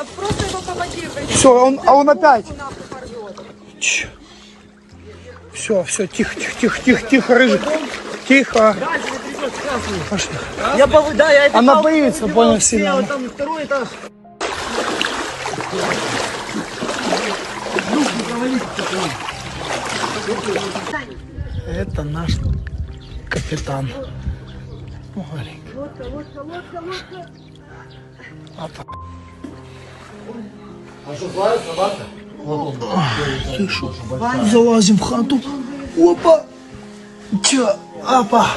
Да просто его помоги выйти. Все, он, а он опять. Порвет. Все, все, тихо, тихо, тихо, тихо, тихо, рыжий. Тихо. Пошли. Я пов- да, я это Она боится, понял, все, сильно. вот Там второй этаж. Это наш капитан. Ну, маленький. Опа. Ты шо? Залазим в хату. Опа. Чё? Опа.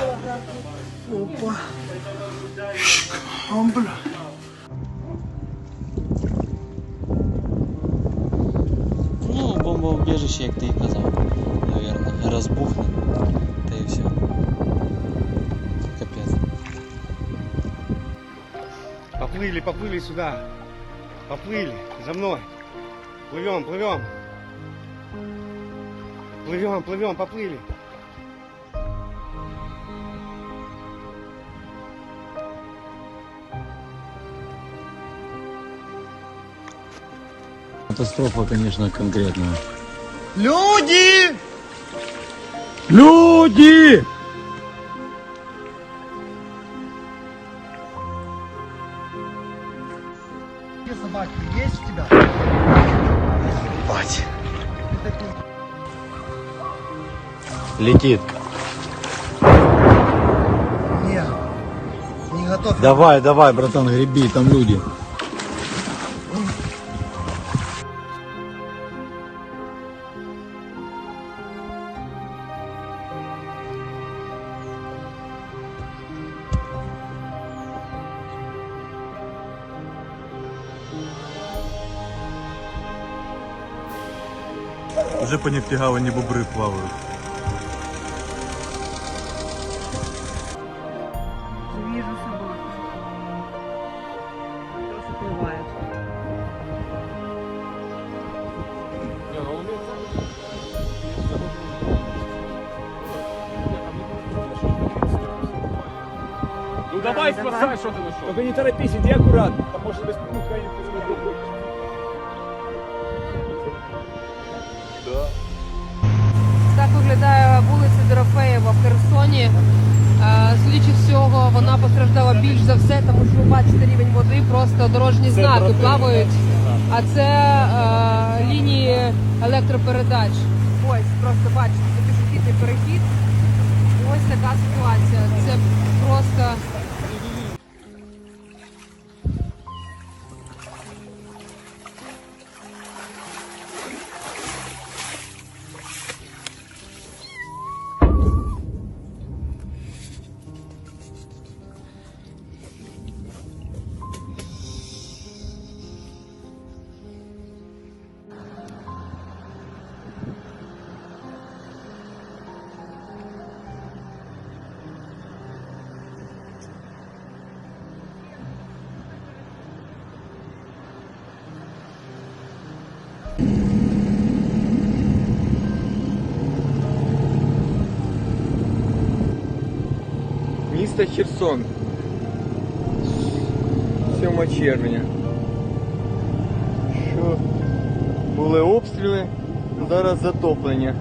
Опа. Шик. А, бля. Ну, бомбоубіжище, як ти і казав, навірно, розбухне, та і все. Капець. Поплыли, поплыли сюда. Поплыли. За мной. Плывем, плывем. Плывем, плывем, поплыли. Катастрофа, конечно, конкретная. Люди! Люди! Летит. Не, не готов. Давай, давай, братан, греби, там люди. Вже по Нефтегавані бобри плавають. Давай спасай, що ти знайшов. Тільки не торопись, іди акуратно, там може без пункту Так виглядає вулиця Дорофеєва в Херсоні. Е, Судячи всього, вона постраждала більш за все, тому що ви бачите рівень води, просто дорожні знаки плавають. А це е, лінії електропередач. Ось, просто бачите, це пішохідний перехід. Ось така ситуація. Це просто Місто Херсон. 7 червня. Що були обстріли, зараз затоплення.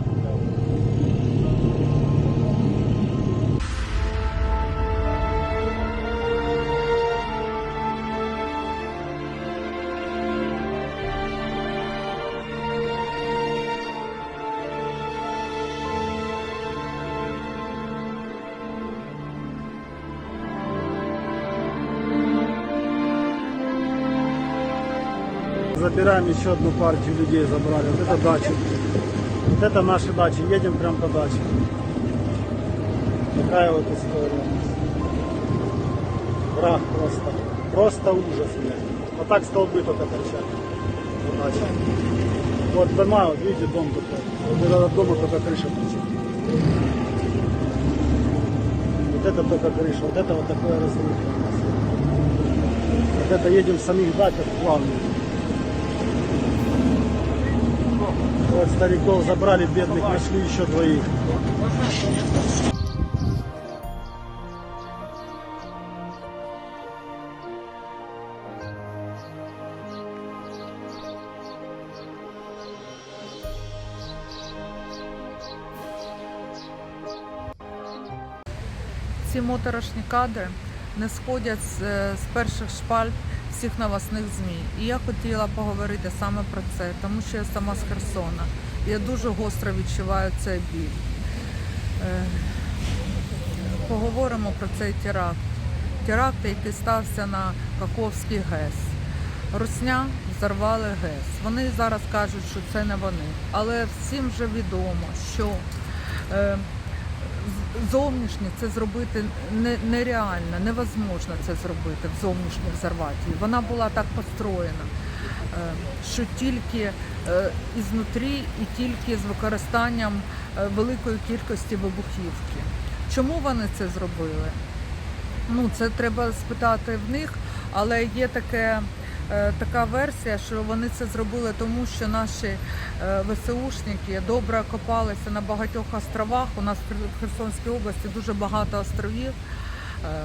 Забираем еще одну партию людей, забрали. Вот это дача. Вот это наши дачи. Едем прям по даче. Такая вот история. Враг просто. Просто ужас. блядь. Вот так столбы только торчат. Дача. Вот дома, вот видите, дом такой. Вот это от дома только крыша торчит. Вот это только крыша. Вот это вот такое разрушение. Вот это едем самих дачах плавно. Вот стариков забрали, бедных нашли еще двоих. Ці моторошні кадри не сходять з е, перших шпаль всіх новосних ЗМІ. І я хотіла поговорити саме про це, тому що я сама з Херсона. Я дуже гостро відчуваю цей біль. Е, Поговоримо про цей теракт. Теракт, який стався на Каховський ГЕС. Русня взорвали ГЕС. Вони зараз кажуть, що це не вони. Але всім вже відомо, що зовнішнє це зробити нереально, невозможно це зробити в зовнішнє взорвати. Вона була так построєна, е, що тільки е, ізнутрі і тільки з використанням е, великої кількості вибухівки. Чому вони це зробили? Ну, це треба спитати в них, але є таке, така версія, що вони це зробили тому, що наші е, ВСУшники добре окопалися на багатьох островах. У нас в Херсонській області дуже багато островів. Е,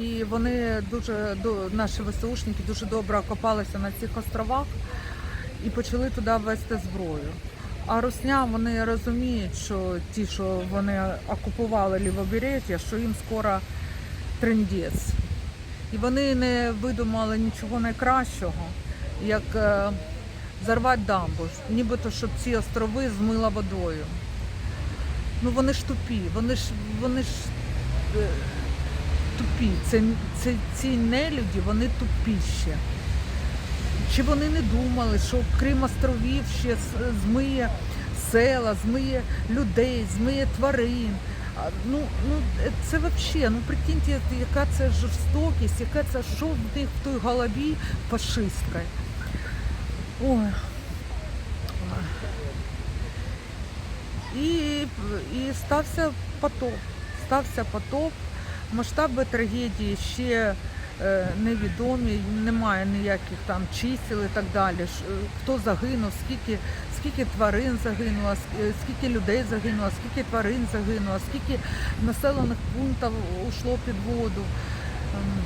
І вони дуже наші ВСУшники дуже добре окопалися на цих островах і почали туди вести зброю. А русня вони розуміють, що ті, що вони окупували лівобережжя, що їм скоро трендець. І вони не видумали нічого найкращого, як е, зарвати дамбу, нібито щоб ці острови змила водою. Ну вони ж тупі, вони ж вони ж е, тупі. Це, це ці нелюді, вони тупіші. Чи вони не думали, що крім островів ще змиє села, змиє людей, змиє тварин. Ну, ну е, це взагалі, ну прикиньте, яка це жорстокість, яка це що в них в той голові фашистська. Ой. І, і стався потоп. Стався потоп. Масштаби трагедії ще невідомі, немає ніяких там чисел і так далі. Е, Хто загинув, скільки, скільки тварин загинуло, е, скільки людей загинуло, скільки тварин загинуло, скільки населених пунктів ушло під воду. Ем,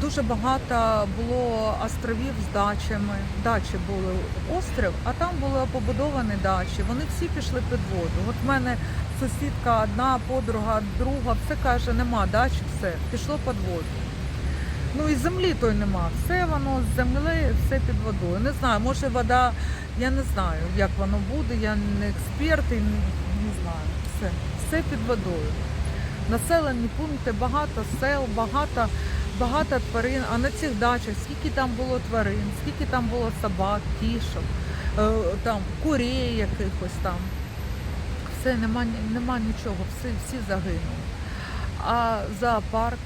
Дуже багато було островів з дачами. Дачі були острів, а там були побудовані дачі. Вони всі пішли під воду. От в мене сусідка одна, подруга, друга, все каже, нема дачі, все, пішло під воду. Ну і землі той нема. Все воно з землі, все під водою. Не знаю, може вода, я не знаю, як воно буде, я не експерт і не, не знаю. Все, все під водою. Населені пункти, багато сел, багато, багато тварин. А на цих дачах скільки там було тварин, скільки там було собак, кішок, е, там курей якихось там. Все, нема, нема нічого, всі, всі загинули. А зоопарк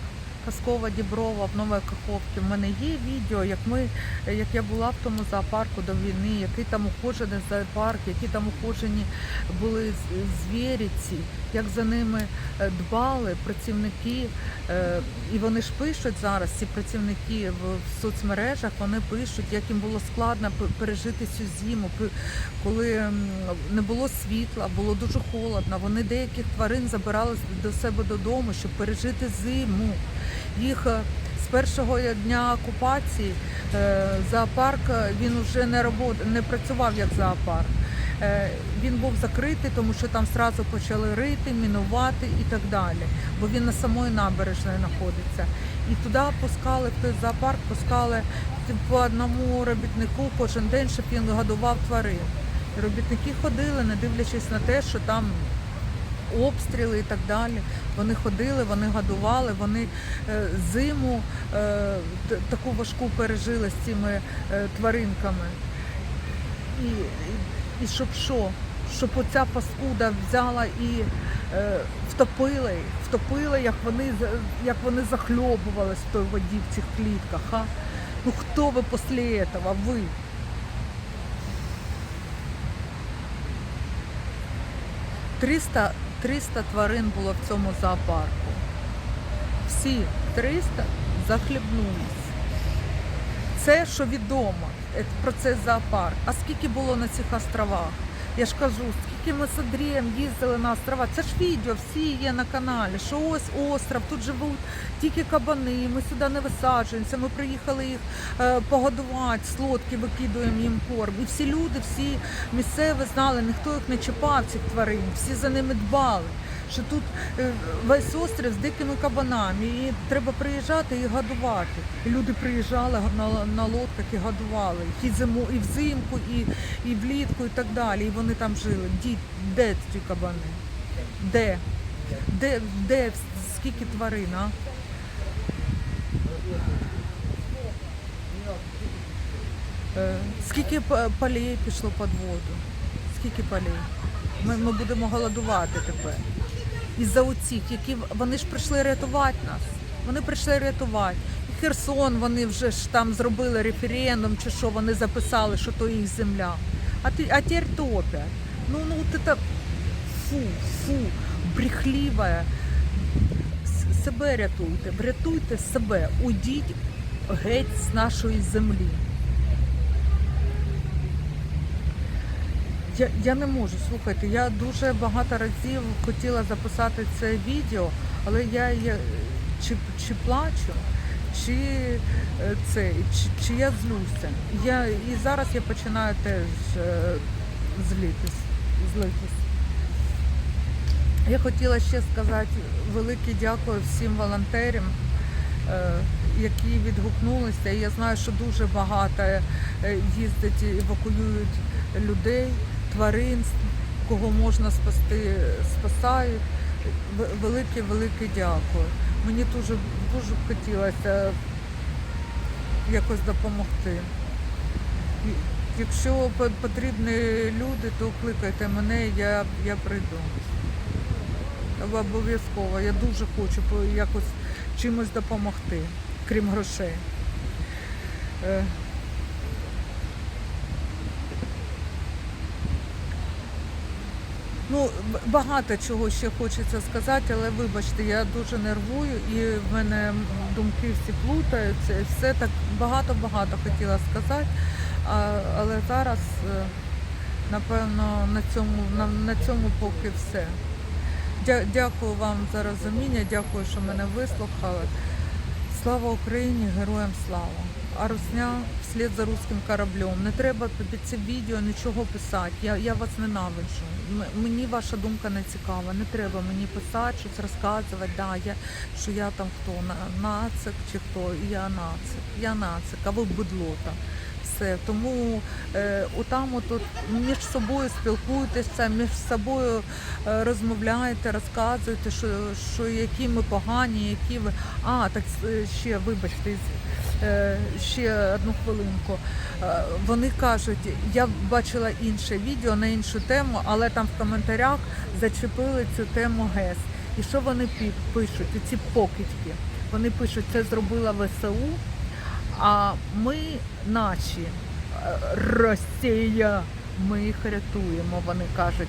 Казкова Діброва в Новій Каховці. В мене є відео, як ми, як я була в тому зоопарку до війни, який там ухожений зоопарк, які там ухожені були з- звірі ці, як за ними е, дбали працівники. е, І вони ж пишуть зараз, ці працівники в соцмережах, вони пишуть, як їм було складно пережити цю зиму, коли не було світла, було дуже холодно. Вони деяких тварин забирали до себе додому, щоб пережити зиму. Їх е, з першого дня окупації е, зоопарк е, він вже не робот, не працював як зоопарк. Він був закритий, тому що там одразу почали рити, мінувати і так далі, бо він на самої набережної знаходиться. І туди пускали, в той зоопарк пускали по одному робітнику кожен день, щоб він годував тварин. Робітники ходили, не дивлячись на те, що там обстріли і так далі. Вони ходили, вони годували, вони е, зиму е, таку важку пережили з цими е, тваринками. І, і, щоб що? Щоб оця паскуда взяла і е, втопила їх, втопила, як вони, як вони захльобувались в той воді в цих клітках. А? Ну хто ви після цього? Ви? Триста 300 тварин було в цьому зоопарку. Всі 300 захлібнулись. Це що відомо е, про цей зоопарк. А скільки було на цих островах? Я ж кажу, скільки скільки ми з Андрієм їздили на острова. Це ж відео, всі є на каналі. Що ось остров, тут живуть тільки кабани. Ми сюди не висаджуємося. Ми приїхали їх е, погодувати, слодки викидуємо їм корм. І всі люди, всі місцеві знали, ніхто їх не чіпав, цих тварин, всі за ними дбали. Що тут е, весь острів з дикими кабанами, і треба приїжджати і годувати. Люди приїжджали на, на лодках і годували і зиму, і взимку, і, і влітку, і так далі. І вони там жили. Ді, де ці кабани? Де? Де, де скільки тварин? А? Е, Скільки полей пішло під воду? Скільки полей? Ми, ми будемо голодувати тепер. Із-за оцих, які вони ж прийшли рятувати нас. Вони прийшли рятувати. І Херсон, вони вже ж там зробили референдум, чи що вони записали, що то їх земля. А ти, а тепер топять. Ну, ну от це фу, фу, брехливе. С- Себе рятуйте, врятуйте себе, уйдіть геть з нашої землі. Я, я не можу, слухайте, я дуже багато разів хотіла записати це відео, але я, я чи, чи плачу, чи е, це, чи, чи я злюся. Я, і зараз я починаю теж е, злитись, злитись. Я хотіла ще сказати велике дякую всім волонтерам, е, які відгукнулися. Я знаю, що дуже багато їздять і евакуюють людей, тварин, кого можна спасти, спасають. Велике, велике дякую. Мені дуже дуже б хотілося якось допомогти. Якщо потрібні люди, то кликайте мене, я, я прийду. Обов'язково. Я дуже хочу якось чимось допомогти, крім грошей. Ну, багато чого ще хочеться сказати, але вибачте, я дуже нервую і в мене думки всі плутаються. Все так багато-багато хотіла сказати. Але зараз, е, напевно, на цьому, на, на цьому поки все. Дя- Дякую вам за розуміння, дякую, що мене вислухали. Слава Україні, героям слава! А Русня вслід за руським кораблем. Не треба під це відео нічого писати. Я, я вас ненавиджу. Мені ваша думка не цікава. Не треба мені писати, щось розказувати. Да, я, що я там хто нацик чи хто. Я нацик. Я нацик, а ви бидло там. Все. Тому е, отам от, між собою спілкуйтеся, між собою е, розмовляєте, розказуєте, що, що які ми погані, які ви. А, так е, ще, вибачте, ще одну хвилинку. Е, Вони кажуть, я бачила інше відео на іншу тему, але там в коментарях зачепили цю тему ГЕС. І що вони пишуть? Ці покидьки. Вони пишуть, це зробила ВСУ, а ми наші е, Росія, ми їх рятуємо, вони кажуть.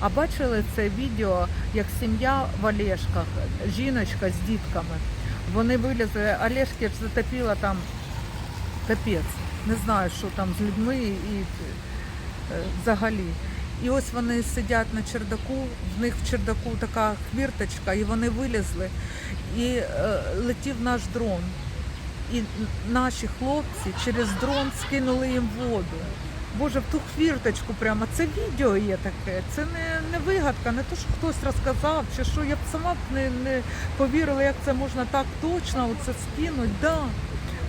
А бачили це відео, як сім'я в Олешках, жіночка з дітками. Вони вилізли, Олешки ж затопила там капець. Не знаю, що там з людьми і е, взагалі. І ось вони сидять на чердаку, в них в чердаку така хвірточка, і вони вилізли, і е, летів наш дрон. І наші хлопці через дрон скинули їм воду. Боже, в ту хвірточку прямо. Це відео є таке. Це не, не вигадка, не то, що хтось розказав, чи що я б сама б не, не повірила, як це можна так точно оце скинути. Да.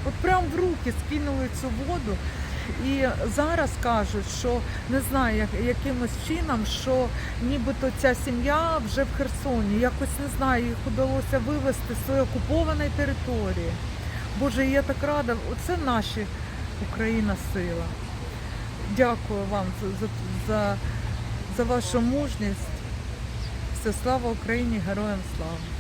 От прямо в руки скинули цю воду. І зараз кажуть, що не знаю, як, якимось чином, що нібито ця сім'я вже в Херсоні. Якось не знаю, їх вдалося вивезти з своєї окупованої території. Боже, я так рада. Оце наші Україна сила. Дякую вам за, за, за, за вашу мужність. Все слава Україні, героям слава!